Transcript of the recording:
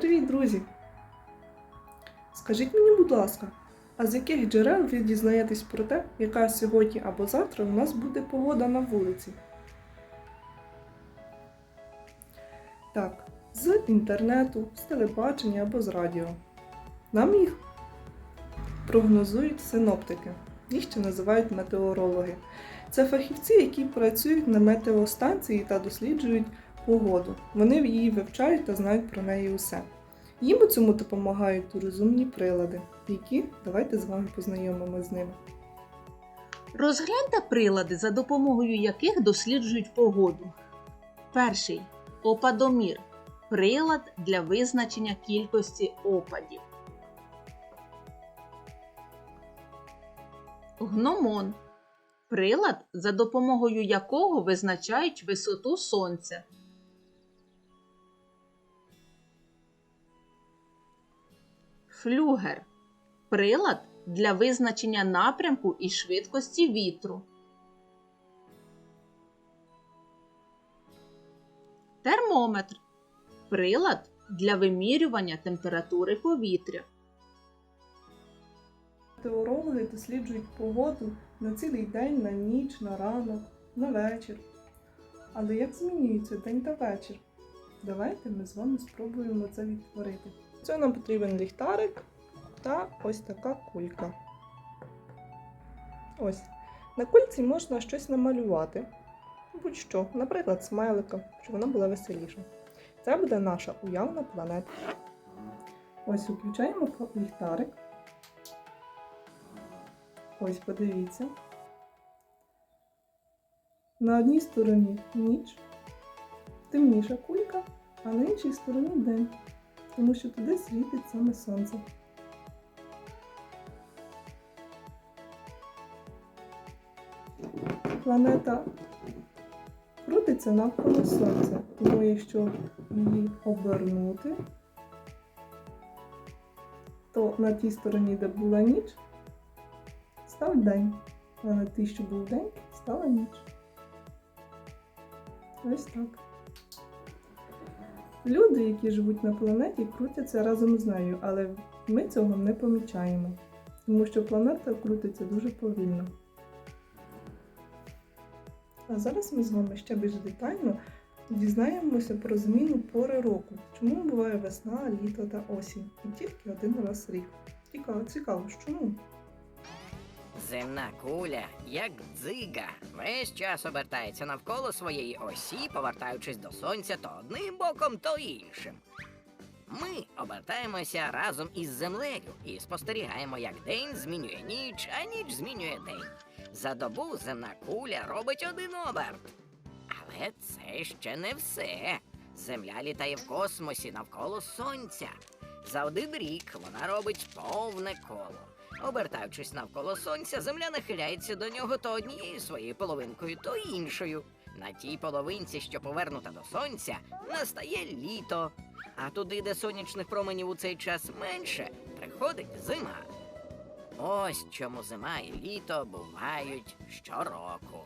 Привіт, друзі! Скажіть мені, будь ласка, а з яких джерел ви дізнаєтесь про те, яка сьогодні або завтра у нас буде погода на вулиці? Так, з інтернету, з телебачення або з радіо. Нам їх прогнозують синоптики. Їх ще називають метеорологи. Це фахівці, які працюють на метеостанції та досліджують погоду. Вони її вивчають та знають про неї усе. Їм у цьому допомагають розумні прилади, які давайте з вами познайомимо з ними. Розгляньте прилади, за допомогою яких досліджують погоду. Перший опадомір прилад для визначення кількості опадів. Гномон прилад, за допомогою якого визначають висоту сонця. Флюгер прилад для визначення напрямку і швидкості вітру. Термометр прилад для вимірювання температури повітря. Метеорологи досліджують погоду на цілий день, на ніч, на ранок, на вечір. Але як змінюється день та вечір? Давайте ми з вами спробуємо це відтворити. Це нам потрібен ліхтарик та ось така кулька. Ось. На кульці можна щось намалювати. Будь-що, наприклад, смайлика, щоб вона була веселіша. Це буде наша уявна планета. Ось включаємо ліхтарик. Ось подивіться. На одній стороні ніч, темніша кулька, а на іншій стороні день, тому що туди світить саме сонце. Планета крутиться навколо сонця, тому якщо її обернути, то на тій стороні, де була ніч, став день, а на тій, що був день, стала ніч. Ось так. Люди, які живуть на планеті, крутяться разом з нею, але ми цього не помічаємо, тому що планета крутиться дуже повільно. А зараз ми з вами ще більш детально дізнаємося про зміну пори року. Чому буває весна, літо та осінь? І тільки один раз рік. Цікаво, цікаво, чому? Земна куля, як дзига, весь час обертається навколо своєї осі, повертаючись до сонця то одним боком, то іншим. Ми обертаємося разом із землею і спостерігаємо, як день змінює ніч, а ніч змінює день. За добу земна куля робить один оберт. Але це ще не все. Земля літає в космосі навколо сонця. За один рік вона робить повне коло. Обертаючись навколо сонця, земля нахиляється до нього то однією своєю половинкою, то іншою. На тій половинці, що повернута до сонця, настає літо. А туди, де сонячних променів у цей час менше, приходить зима. Ось чому зима і літо бувають щороку.